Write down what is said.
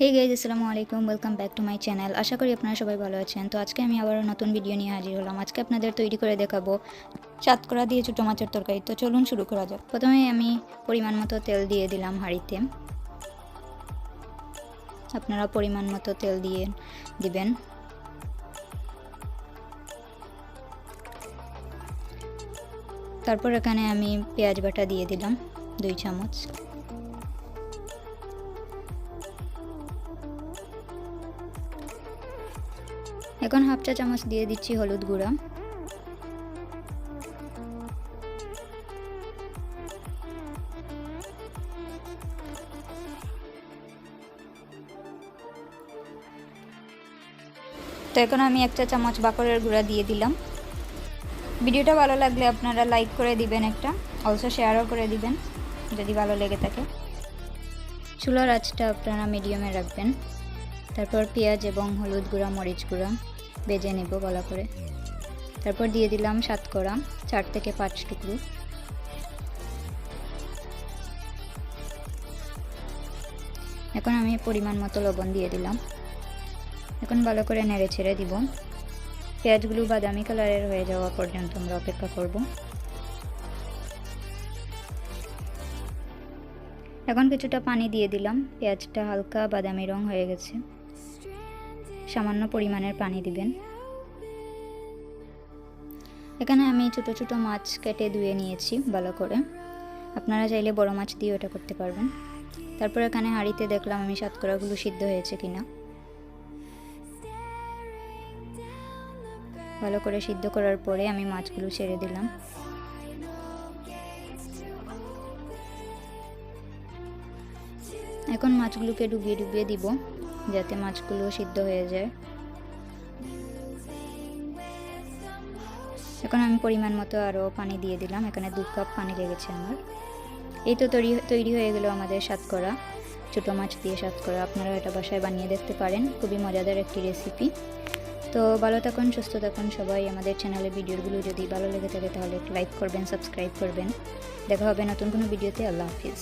হে guys আসসালামু আলাইকুম welcome back to my channel আশা করি আপনারা সবাই ভালো আছেন। তো আজকে আমি আবারও নতুন ভিডিও নিয়ে হাজির হলাম। আজকে আপনাদের তৈরি করে দেখাবো সাতকরা দিয়ে ছোটো মাছের তরকারি। তো চলুন শুরু করা যাক। প্রথমে আমি পরিমাণ মতো তেল দিয়ে দিলাম হাঁড়িতে। আপনারা পরিমাণ মতো তেল দিয়ে দিবেন। তারপর এখানে আমি পেঁয়াজ বাটা দিয়ে দিলাম, দুই চামচ। এখন হাফ চা চামচ দিয়ে দিচ্ছি হলুদ গুঁড়া। তো এখন আমি এক চা চামচ বাকরের গুঁড়া দিয়ে দিলাম। ভিডিওটা ভালো লাগলে আপনারা লাইক করে দিবেন একটা অলসো শেয়ারও করে দিবেন, যদি ভালো লেগে থাকে। চুলার আঁচটা আপনারা মিডিয়ামে রাখবেন। তারপর পেঁয়াজ এবং হলুদ গুঁড়া, মরিচ গুঁড়া বেজে নেব ভালো করে। তারপর দিয়ে দিলাম সাতকড়া চার থেকে পাঁচ টুকরো। এখন আমি পরিমাণ মতো লবণ দিয়ে দিলাম। এখন ভালো করে নেড়ে ছেড়ে দিব। পেঁয়াজগুলো বাদামি কালারের হয়ে যাওয়া পর্যন্ত আমরা অপেক্ষা করব। এখন কিছুটা পানি দিয়ে দিলাম। পেঁয়াজটা হালকা বাদামি রং হয়ে গেছে। সামান্য পরিমাণের পানি দিবেন। এখানে আমি ছোট ছোট মাছ কেটে ধুয়ে নিয়েছি ভালো করে। আপনারা চাইলে বড় মাছ দিয়ে ওটা করতে পারবেন। তারপর এখানে হাঁড়িতে দেখলাম আমি সাতকড়াগুলো সিদ্ধ হয়েছে কিনা। ভালো করে সিদ্ধ করার পরে আমি মাছগুলো ছেড়ে দিলাম। এখন মাছগুলোকে ডুবিয়ে ডুবিয়ে দিব। যাতে মাছগুলো সিদ্ধ হয়ে যায়। এখন আমি পরিমাণ মতো আরও পানি দিয়ে দিলাম। এখানে দু কাপ পানি লেগেছে আমার। এই তো তৈরি তৈরি হয়ে গেল আমাদের সাতকরা ছোটো মাছ দিয়ে সাতকরা আপনারা এটা বাসায় বানিয়ে দেখতে পারেন। খুবই মজাদার একটি রেসিপি তো ভালো থাকুন, সুস্থ থাকুন সবাই। আমাদের চ্যানেলের ভিডিওগুলো যদি ভালো লেগে থাকে তাহলে লাইক করবেন সাবস্ক্রাইব করবেন। দেখা হবে নতুন কোনো ভিডিওতে আল্লাহ হাফিজ।